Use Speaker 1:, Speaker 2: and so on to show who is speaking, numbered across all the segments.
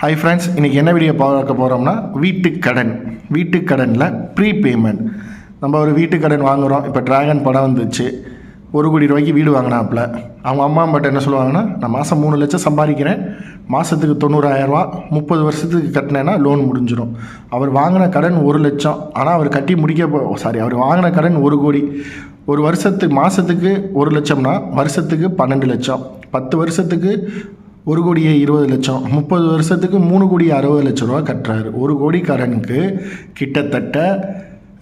Speaker 1: Hi friends இன்றைக்கி என்ன video பார்க்க போகிறோம்னா வீட்டுக்கடன். வீட்டுக்கடனில் ப்ரீ பேமெண்ட் நம்ம ஒரு வீட்டுக்கடன் வாங்குகிறோம் இப்போ டிராகன் படம் வந்துச்சு. ஒரு கோடி ரூபாய்க்கு வீடு வாங்கினாப்புல. அவங்க அம்மா மட்டும் என்ன சொல்லுவாங்கன்னா நான் மாதம் மூணு லட்சம் சம்பாதிக்கிறேன். மாதத்துக்கு தொண்ணூறாயிரரூவா முப்பது வருஷத்துக்கு கட்டினேன்னா லோன் முடிஞ்சிடும் அவர் வாங்கின கடன் ஒரு லட்சம். ஆனால் அவர் கட்டி முடிக்க போ சாரி அவர் வாங்கின கடன் ஒரு கோடி. ஒரு வருஷத்துக்கு மாதத்துக்கு ஒரு லட்சம்னா வருஷத்துக்கு பன்னெண்டு லட்சம். பத்து வருஷத்துக்கு ஒரு கோடியே இருபது லட்சம். முப்பது வருஷத்துக்கு மூணு கோடி அறுபது லட்ச ரூபா கட்டுறாரு. ஒரு கோடி கடனுக்கு கிட்டத்தட்ட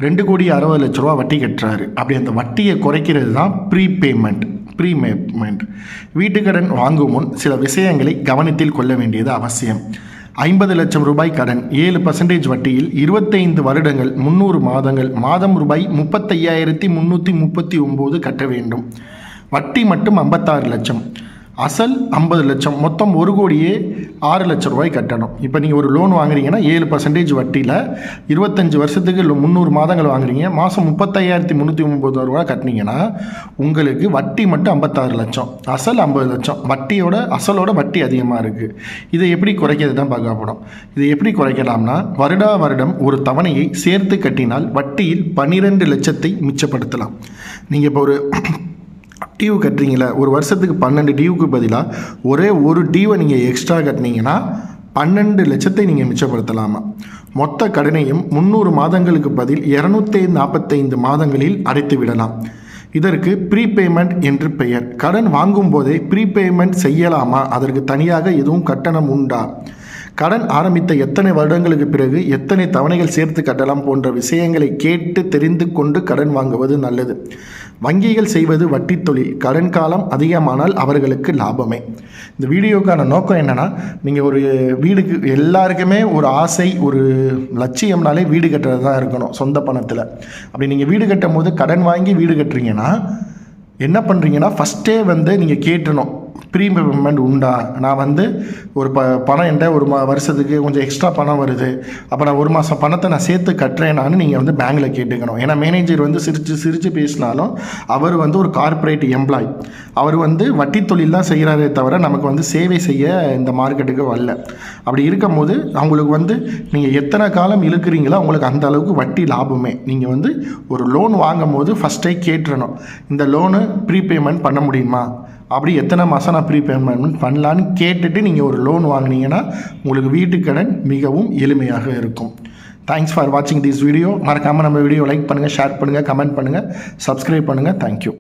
Speaker 1: ரெண்டு கோடி அறுபது லட்ச ரூபா வட்டி கட்டுறாரு. அப்படி அந்த வட்டியை குறைக்கிறது தான் ப்ரீ பேமெண்ட் ப்ரீ பேமெண்ட் வீட்டுக்கடன் வாங்கும் முன் சில விஷயங்களை கவனத்தில் கொள்ள வேண்டியது அவசியம். ஐம்பது லட்சம் ரூபாய் கடன். ஏழு பர்சன்டேஜ் வட்டியில் இருபத்தைந்து வருடங்கள் முந்நூறு மாதங்கள் மாதம் ரூபாய் முப்பத்தையாயிரத்தி முந்நூற்றி முப்பத்தி ஒம்பது கட்ட வேண்டும். வட்டி மட்டும் ஐம்பத்தாறு லட்சம். அசல் ஐம்பது லட்சம் மொத்தம் ஒரு கோடியே ஆறு லட்சம் ரூபாய் கட்டணும். இப்போ நீங்கள் ஒரு லோன் வாங்குறீங்கன்னா ஏழு பர்சன்டேஜ் வட்டியில் இருபத்தஞ்சி வருஷத்துக்கு இல்லை முந்நூறு மாதங்கள் வாங்குறீங்க. மாதம் முப்பத்தையாயிரத்தி முந்நூற்றி ஒம்பது ரூபா கட்டினீங்கன்னா உங்களுக்கு வட்டி மட்டும் ஐம்பத்தாறு லட்சம். அசல் ஐம்பது லட்சம். வட்டியோட அசலோட வட்டி அதிகமாக இருக்குது இதை எப்படி குறைக்கிறது தான் பார்க்கப்படும் இதை எப்படி குறைக்கலாம்னா வருடா வருடம் ஒரு தவணையை சேர்த்து கட்டினால் வட்டியில் பன்னிரெண்டு லட்சத்தை மிச்சப்படுத்தலாம். நீங்கள் இப்போ ஒரு டியூ கட்டுறீங்களா ஒரு வருஷத்துக்கு பன்னெண்டு டியூக்கு பதிலாக ஒரே ஒரு டியூவை நீங்கள் எக்ஸ்ட்ரா கட்டினீங்கன்னா பன்னெண்டு லட்சத்தை நீங்கள் மிச்சப்படுத்தலாமா? மொத்த கடனையும் முந்நூறு மாதங்களுக்கு பதில் இரநூத்தி நாற்பத்தைந்து மாதங்களில் அடைத்து விடலாம். இதற்கு ப்ரீபேமெண்ட் என்று பெயர். கடன் வாங்கும் போதே ப்ரீபேமெண்ட் செய்யலாமா? அதற்கு தனியாக எதுவும் கட்டணம் உண்டா? கடன் ஆரம்பித்த எத்தனை வருடங்களுக்கு பிறகு எத்தனை தவணைகள் சேர்த்து கட்டலாம் போன்ற விஷயங்களை கேட்டு தெரிந்து கொண்டு கடன் வாங்குவது நல்லது. வங்கிகள் செய்வது வட்டி தொழில் கடன் காலம் அதிகமானால் அவர்களுக்கு லாபமே. இந்த வீடியோக்கான நோக்கம் என்னென்னா நீங்கள் ஒரு வீடுக்கு எல்லாருக்குமே ஒரு ஆசை ஒரு லட்சியம்னாலே வீடு கட்டுறது தான் இருக்கணும் சொந்த பணத்தில். அப்படி நீங்கள் வீடு கட்டும் போது கடன் வாங்கி வீடு கட்டுறீங்கன்னா என்ன பண்ணுறீங்கன்னா ஃபஸ்ட்டே வந்து நீங்கள் கேட்டணும். ப்ரீ பேமெண்ட் உண்டா? நான் வந்து ஒரு ப பணம் என்கிட்ட ஒரு மா வருஷத்துக்கு கொஞ்சம் எக்ஸ்ட்ரா பணம் வருது. அப்போ நான் ஒரு மாதம் பணத்தை நான் சேர்த்து கட்டுறேனான்னு நீங்கள் வந்து பேங்க்கில் கேட்டுக்கணும். ஏன்னா மேனேஜர் வந்து சிரித்து சிரித்து பேசினாலும் அவர் வந்து ஒரு கார்ப்பரேட் எம்ப்ளாய் அவர் வந்து வட்டி தொழில் தான் செய்கிறாரே தவிர நமக்கு வந்து சேவை செய்ய இந்த மார்க்கெட்டுக்கு வரல. அப்படி இருக்கும்போது அவங்களுக்கு வந்து நீங்கள் எத்தனை காலம் இழுக்கிறீங்களோ அவங்களுக்கு அந்த அளவுக்கு வட்டி லாபமே. நீங்கள் வந்து ஒரு லோன் வாங்கும் போது ஃபஸ்ட்டே கேட்டுறணும். இந்த லோனு ப்ரீபேமெண்ட் பண்ண முடியுமா? அப்படி எத்தனை மாதம் நான் ப்ரீபேமெண்ட் பண்ணலான்னு கேட்டுட்டு நீங்கள் ஒரு லோன் வாங்கினீங்கன்னா உங்களுக்கு வீட்டுக்கடன் மிகவும் எளிமையாக இருக்கும். தேங்க்ஸ் ஃபார் வாட்சிங் திஸ் வீடியோ மறக்காமல் நம்ம வீடியோ லைக் பண்ணுங்கள் ஷேர் பண்ணுங்கள் கமெண்ட் பண்ணுங்கள் சப்ஸ்கிரைப் பண்ணுங்கள் தேங்க்யூ